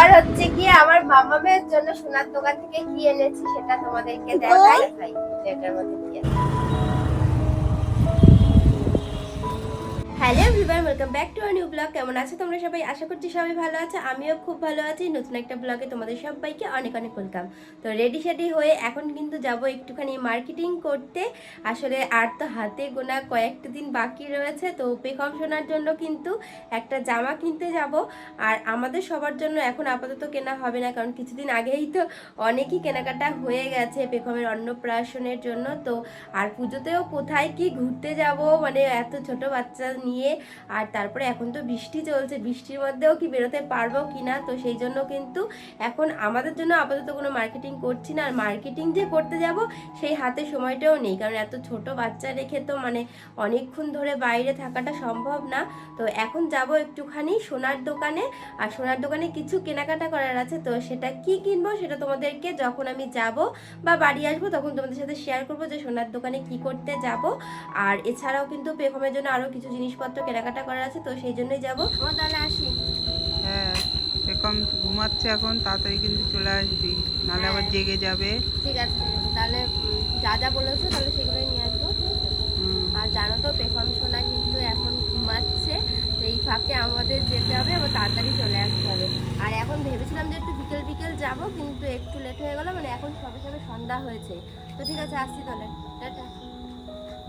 আর হচ্ছে কি আমার মামামের মেয়ের জন্য সোনার দোকান থেকে কি এনেছি সেটা তোমাদেরকে দেখাই দেখাই এটার মধ্যে কি আছে hello everyone, welcome back to our new vlog. কেমন আছো তোমরা সবাই? আশা করছি সবাই ভালো আছে। আমিও খুব ভালো আছি। নতুন একটা ব্লগে তোমাদের সবাইকে অনেক অনেক ওয়েলকাম। তো রেডি সেডি হয়ে এখন কিন্তু যাব একটুখানি মার্কেটিং করতে। আসলে আর তো হাতে গোনা কয়েকটা দিন বাকি রয়েছে, তো পেকম শোনার জন্য কিন্তু একটা জামা কিনতে যাব। আর আমাদের সবার জন্য এখন আপাতত কেনা হবে না, কারণ কিছুদিন আগেই তো অনেকই কেনাকাটা হয়ে গেছে পেখমের অন্নপ্রাশনের জন্য। তো আর পুজোতেও কোথায় কি ঘুরতে যাব? মানে এত ছোট বাচ্চা নিয়ে আর তারপরে এখন তো বৃষ্টি চলছে, বৃষ্টির মধ্যেও কি বেরোতে পারব কি না? তো সেই জন্য কিন্তু এখন আমাদের জন্য আপাতত কোনো মার্কেটিং করছি না, আর মার্কেটিং যে করতে যাব সেই হাতে সময়টাও নেই, কারণ এত ছোট বাচ্চা রেখে তো মানে অনেকক্ষণ ধরে বাইরে থাকাটা সম্ভব না। তো এখন যাব একটুখানি সোনার দোকানে, আর সোনার দোকানে কিছু কেনাকাটা করার আছে, তো সেটা কি কিনবো সেটা তোমাদেরকে যখন আমি যাব বা বাড়ি আসব তখন তোমাদের সাথে শেয়ার করব যে সোনার দোকানে কি করতে যাব। আর এছাড়াও কিন্তু পেখমের জন্য আরও কিছু জিনিসপত্র কেনাকাটা করার আছে তো সেই জন্যই যাব। আমার তাহলে আসি। হ্যাঁ এরকম ঘুমাচ্ছে এখন তাড়াতাড়ি কিন্তু চলে আসবি। নাহলে আবার হ্যাঁ। জেগে যাবে। ঠিক আছে তাহলে যা যা বলেছ তাহলে সেগুলোই নিয়ে আসব। আর জানো তো পেখম সোনা কিন্তু এখন ঘুমাচ্ছে তো এই ফাঁকে আমাদের যেতে হবে এবং তাড়াতাড়ি চলে আসতে হবে। আর এখন ভেবেছিলাম যে একটু বিকেল বিকেল যাব কিন্তু একটু লেট হয়ে গেল মানে এখন সবে সবে সন্ধ্যা হয়েছে। তো ঠিক আছে আসছি তাহলে। টাটা।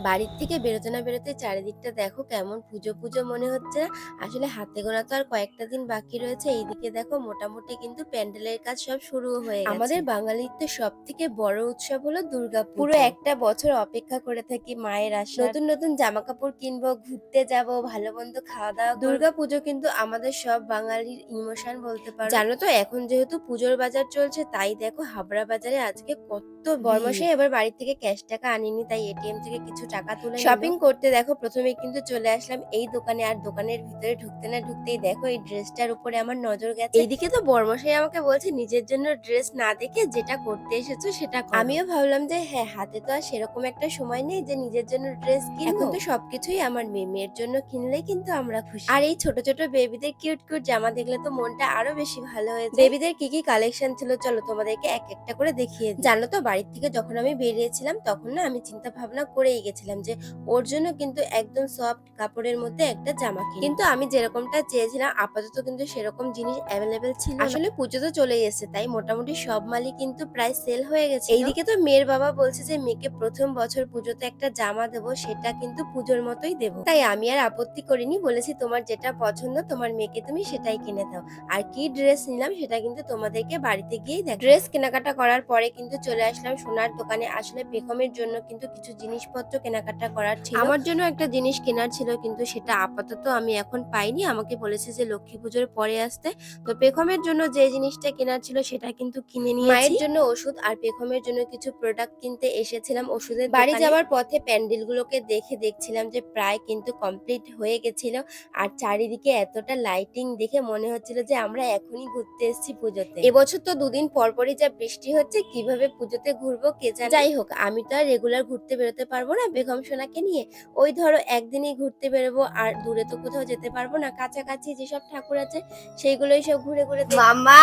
বাড়ির থেকে বেরোতে না বেরোতে চারিদিকটা দেখো কেমন পুজো পুজো মনে হচ্ছে। না আসলে হাতে গোনা তো আর কয়েকটা দিন বাকি রয়েছে। এইদিকে দেখো মোটামুটি কিন্তু প্যান্ডেলের কাজ সব শুরু হয়ে গেছে। আমাদের বাঙালির তো সব থেকে বড় উৎসব হলো দুর্গা পুরো একটা বছর অপেক্ষা করে থাকি মায়ের আসা নতুন নতুন জামা কাপড় কিনবো ঘুরতে যাব ভালো মন্দ খাওয়া দাওয়া দুর্গা পুজো কিন্তু আমাদের সব বাঙালির ইমোশন বলতে পারো। জানো তো এখন যেহেতু পুজোর বাজার চলছে তাই দেখো হাবড়া বাজারে আজকে কত বর্মশাই এবার বাড়ি থেকে ক্যাশ টাকা আনিনি তাই এটিএম থেকে কিছু টাকা তুলে শপিং করতে দেখো প্রথমে কিন্তু চলে আসলাম এই দোকানে আর দোকানের ভিতরে ঢুকতে না ঢুকতেই দেখো এই ড্রেসটার উপরে আমার নজর গেছে। এইদিকে তো বর্মশাই আমাকে বলছে নিজের জন্য ড্রেস না দেখে যেটা করতে এসেছ সেটা আমিও ভাবলাম যে হ্যাঁ হাতে তো আর সেরকম একটা সময় নেই যে নিজের জন্য ড্রেস কিনবো। এখন তো সবকিছুই আমার মেয়ে মেয়ের জন্য কিনলেই কিন্তু আমরা খুশি। আর এই ছোট ছোট বেবিদের কিউট কিউট জামা দেখলে তো মনটা আরও বেশি ভালো হয়েছে বেবিদের কি কি কালেকশন ছিল? চলো তোমাদেরকে এক একটা করে দেখিয়ে জানো তো বাড়ির থেকে যখন আমি বেরিয়েছিলাম, তখন না আমি চিন্তা ভাবনা করেই গেছিলাম যে, ওর জন্য কিন্তু একদম সফট কাপড়ের মধ্যে একটা জামা। কিন্তু আমি যেরকমটা চেয়েছিলাম, আপাতত কিন্তু সেরকম জিনিস অ্যাভেলেবেল ছিল আসলে পুজো তো চলেই এসেছে, তাই মোটামুটি সব মালই কিন্তু প্রায় সেল হয়ে গেছে এইদিকে তো মেয়ের বাবা বলছে যে, মেয়েকে প্রথম বছর পুজোতে একটা জামা দেবো, সেটা কিন্তু পুজোর মতোই দেবো। তাই আমি আর আপত্তি করিনি, বলেছি তোমার যেটা পছন্দ, তোমার মেয়েকে তুমি সেটাই কিনে দাও। আর কি ড্রেস নিলাম, সেটা কিন্তু তোমাদেরকে বাড়িতে গিয়েই দেখ ড্রেস কেনাকাটা করার পরে কিন্তু চলে আসলাম সোনার দোকানে। আসলে বেগমের জন্য কিন্তু কিছু জিনিসপত্র কেনাকাটা করার ছিল। আমার জন্য একটা জিনিস কেনার ছিল কিন্তু সেটা আপাতত আমি এখন পাইনি। আমাকে বলেছে যে লক্ষ্মী পুজোর পরে আসতে। তো পেখমের জন্য যে জিনিসটা কেনার ছিল সেটা কিন্তু কিনে নিয়ে মায়ের জন্য ওষুধ আর পেখমের জন্য কিছু প্রোডাক্ট কিনতে এসেছিলাম ওষুধের বাড়ি যাওয়ার পথে প্যান্ডেল গুলোকে দেখে দেখছিলাম যে প্রায় কিন্তু কমপ্লিট হয়ে গেছিল। আর চারিদিকে এতটা লাইটিং দেখে মনে হচ্ছিল যে আমরা এখনই ঘুরতে এসেছি পুজোতে। এবছর তো দুদিন পর পরই যা বৃষ্টি হচ্ছে কীভাবে পুজোতে ঘুরবো কে জানে? যাই হোক আমি তো আর রেগুলার ঘুরতে বেরোতে পারব না বেগম সোনাকে নিয়ে। ওই ধরো একদিনই ঘুরতে বেরোবো আর দূরে তো কোথাও যেতে পারব না। কাছাকাছি যেসব ঠাকুর আছে সেইগুলোই সব ঘুরে ঘুরে মামা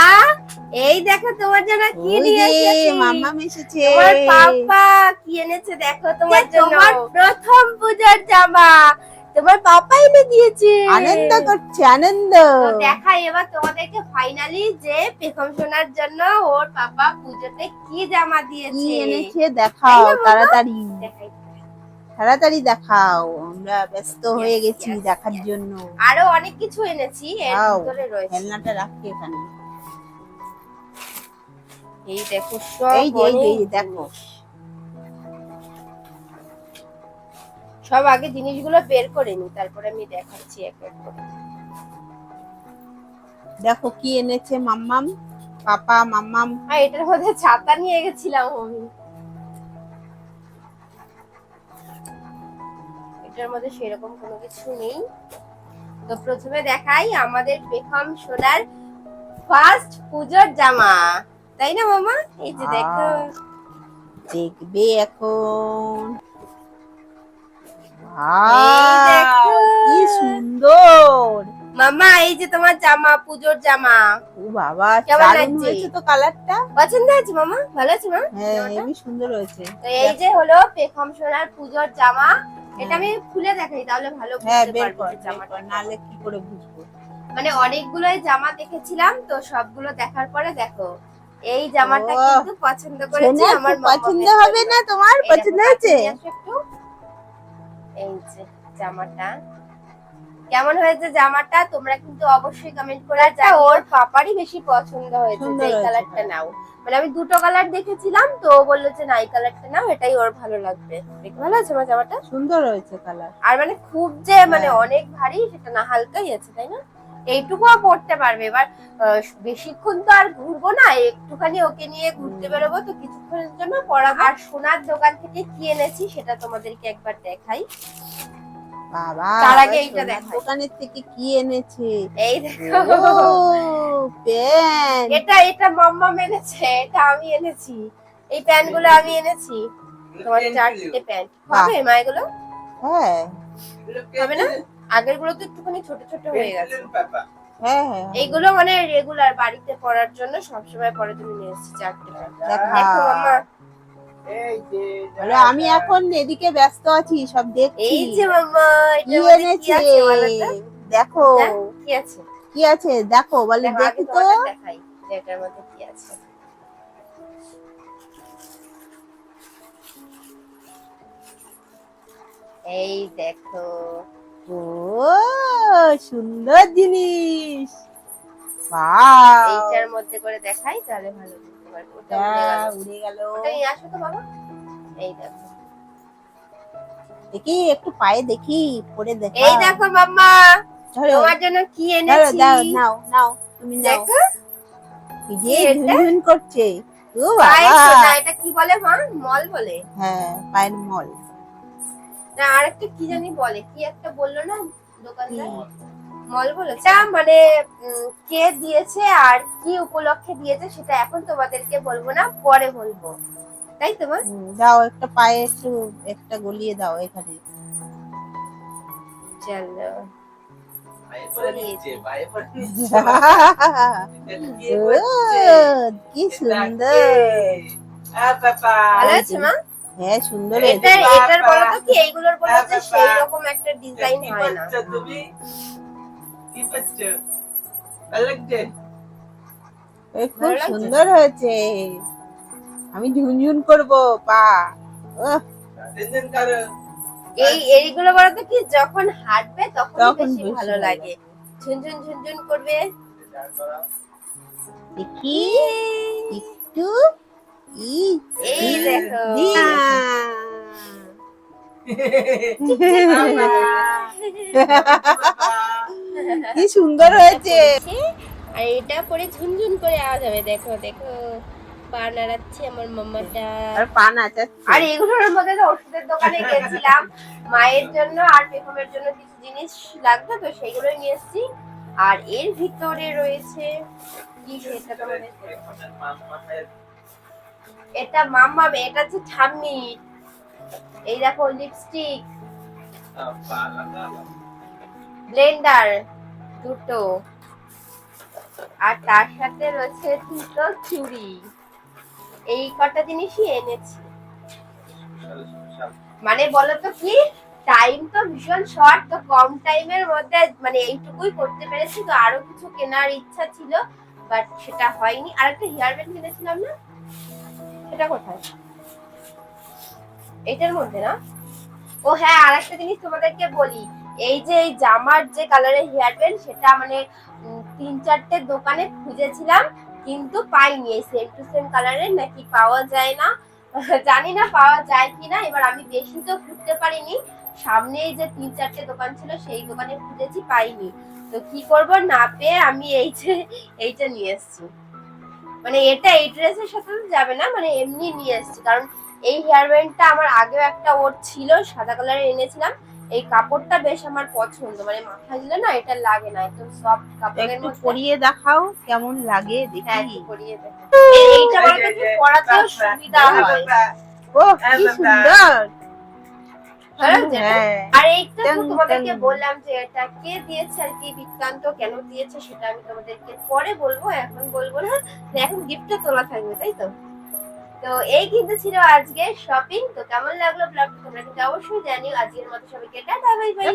এই দেখো তোমার জন্য কি নিয়ে এসেছি। মাম্মাম এসেছে তোমার পাপা কি এনেছে দেখো তোমার জন্য তোমার প্রথম পূজার জামা। তোমার পাপা এনে দিয়েছে। আনন্দ করছে আনন্দ। তো দেখাই এবার তোমাদেরকে ফাইনালি যে পেখম সোনার জন্য ওর পাপা পুজোতে কি জামা দিয়েছে। এনেছে দেখাও? তাড়াতাড়ি। দেখাই। তাড়াতাড়ি দেখাও আমরা ব্যস্ত হয়ে গেছি দেখার জন্য। আরও অনেক কিছু এনেছি এর. ভিতরে রয়েছে। খেলনাটা রাখি এখানে। এই দেখো সব এই দেখো। সব আগে জিনিসগুলো বের করে নি তারপরে আমি দেখাচ্ছি এক এক করে। দেখো কি এনেছে মাম্মাম পাপা মাম্মাম। আর এটার মধ্যে ছাতা নিয়ে গেছিলাম আমি। এটার মধ্যে সেরকম কোনো কিছু নেই। তো প্রথমে দেখাই আমাদের বেকম সোনার ফার্স্ট পুজোর জামা। তাই না মামা এই যে দেখো। দেখবে এখন। কি সুন্দর। মামা এই যে তোমার জামা পুজোর জামা। ও বাবা কেমন লাগছে? তো কালারটা? পছন্দ হয়েছে মামা? ভালো আছে মা? হ্যাঁ? সুন্দর হয়েছে। তো এই যে হলো পেখম সোনার পুজোর জামা। এটা আমি খুলে দেখাই তাহলে ভালো হ্যাঁ বুঝতে পারবে জামাটা নাহলে কি করে বুঝব? মানে অনেকগুলোই জামা দেখেছিলাম তো সবগুলো দেখার পরে দেখো এই জামাটা কিন্তু পছন্দ করেছি আমার পছন্দ হবে না তোমার? পছন্দ হয়েছে? এই যে জামাটা। কেমন হয়েছে জামাটা? তোমরা কিন্তু অবশ্যই কমেন্ট করে জানিও। ওর পাপারই বেশি পছন্দ হয়েছে যে এই কালারটা নাও। মানে আমি দুটো কালার দেখেছিলাম তো ও বলল যে না এই কালারটা নাও এটাই ওর ভালো লাগবে। দেখতে ভালো আছে আমার জামাটা? সুন্দর হয়েছে কালার আর মানে খুব যে মানে হ্যাঁ। অনেক ভারী সেটা না হালকাই আছে তাই না? এইটুকুও পড়তে পারবে। এবার আহ, বেশিক্ষণ তো আর ঘুরবো না একটুখানি ওকে নিয়ে ঘুরতে বেরোবো। তো কিছুক্ষণের জন্য পড়াবো আর সোনার দোকান থেকে কি এনেছি সেটা তোমাদেরকে একবার দেখাই। বাবা তার আগে এইটা দোকানের থেকে কি এনেছে? এই দেখো। ও এটা এটা মাম্মা এনেছে এটা আমি এনেছি। এই প্যান্টগুলো আমি এনেছি। তোমার চারটে প্যান্ট। হবে মা এগুলো? হ্যাঁ। হবে না? আগেরগুলো তো একটুখানি ছোট ছোট হয়ে গেছে। হ্যাঁ হ্যাঁ এইগুলো মানে রেগুলার বাড়িতে পরার জন্য সবসময় পরে তুমি নিয়ে এসেছি চারটে দেখো মাম্মা আমি এখন এদিকে ব্যস্ত আছি সব দেখছি। এই যে মাম্মা কি এনেছে? তো? দেখো। কি আছে? কি আছে? দেখো বলে দেখো, দেখি তো। দেখাই এটার মধ্যে কি আছে। এই দেখো। ও সুন্দর জিনিস। এইটার মধ্যে করে দেখাই তাহলে ভালো বুঝতে পারবে। উড়ে গেল। উড়ে গেল। ওটা নিয়ে আসো তো বাবা। এই দেখো। দেখি একটু পায়ে দেখি পরে দেখো। এই দেখো মাম্মা ধরো। তোমার জন্য কি এনেছি? দাও নাও নাও তুমি নাও। দেখো। কি যে ঝুনঝুন করছে। ও বাবা। এটা কি বলে মা? মল বলে? হ্যাঁ পায়ের মল। না আরেকটা কি জানি বলে? কি একটা বলল না দোকানদার? মল বলে। এটা মানে কে দিয়েছে আর কি উপলক্ষে দিয়েছে সেটা এখন তোমাদেরকে বলব না পরে বলব। তাই তো দাও একটা পায়ে একটু একটা গলিয়ে দাও এখানে। চলো। কি সুন্দর। ভালো আছে মা? হ্যাঁ সুন্দর এটা এটার বলো তো কি? এইগুলোর বলো যে সেই রকম একটা ডিজাইন হয় না। তুমি। কি পাচ্ছ ভালো লাগছে? খুব সুন্দর হয়েছে। আমি ঝুনঝুন করব পা। এই এইগুলো বলো তো কি যখন হাঁটবে তখন বেশি ভালো ভালো। লাগে। ঝুনঝুন ঝুনঝুন করবে। দেখি। একটু ই এই দেখো কি সুন্দর হয়েছে। আর এটা পরে ঝুনঝুন করে আওয়াজ হবে দেখো দেখো। পা নাড়াচ্ছে আমার মাম্মাটা। আর পান আছে আর এগুলোর মধ্যে তো ওষুধের দোকানে গেছিলাম। মায়ের জন্য আর পেখমের জন্য কিছু জিনিস লাগতো তো সেইগুলোই নিয়ে এসেছি। আর এর ভিতরে রয়েছে কি সেটা তোমাদের এটা মাম্মা এটা হচ্ছে ঠাম্মি। এই দেখো লিপস্টিক ব্লেন্ডার দুটো। আর তার সাথে রয়েছে দুটো চুড়ি। এই কটা জিনিসই এনেছি। মানে বলো তো কি? টাইম তো ভীষণ শর্ট তো কম টাইমের মধ্যে মানে এইটুকুই করতে পেরেছি। তো আরও কিছু কেনার ইচ্ছা ছিল বাট সেটা হয়নি। আর একটা হেয়ার ব্যান্ড কিনেছিলাম না? সেটা কোথায়? এইটার মধ্যে না? ও হ্যাঁ আর একটা জিনিস তোমাদেরকে বলি। এই যে এই জামার যে কালারের হেয়ার ব্যান্ড সেটা মানে তিন চারটে দোকানে খুঁজেছিলাম, কিন্তু পাইনি। এই সেম টু সেম কালারের নাকি পাওয়া যায় না? জানি না পাওয়া যায় কিনা। এবার আমি বেশি তো খুঁজতে পারিনি। সামনেই যে তিন চারটে দোকান ছিল, সেই দোকানে খুঁজেছি, পাইনি। তো কি করব না পেয়ে আমি এই যে, এইটা নিয়ে এসেছি। মানে এটা এই ড্রেসের সাথে তো যাবে না মানে এমনি নিয়ে এসেছি। কারণ এই হেয়ার ব্যান্ডটা আমার আগেও একটা ওর ছিল সাদা কালারের এনেছিলাম। এই কাপড়টা বেশ আমার পছন্দ মানে মাথা দিলে না এটা লাগে না একদম সফট কাপড়ের একটু মধ্যে। পরিয়ে দেখাও কেমন লাগে হ্যাঁ দেখি একটু পরিয়ে দেখো। এইটা বলতে কি পরাতেও সুবিধা হয়। ও কি সুন্দর! আর এইটা তোমাদেরকে বললাম যে এটা কে দিয়েছে আর কি বৃত্তান্ত কেন দিয়েছে সেটা আমি তোমাদেরকে পরে বলব এখন বলব না। এখন গিফটটা তোলা থাকবে তাই তো? তো এই কিন্তু ছিল আজকে শপিং তো কেমন লাগল ব্লগটা তোমরা কিন্তু অবশ্যই জানিও। আজকের মতো সবাইকে টাটা বাই বাই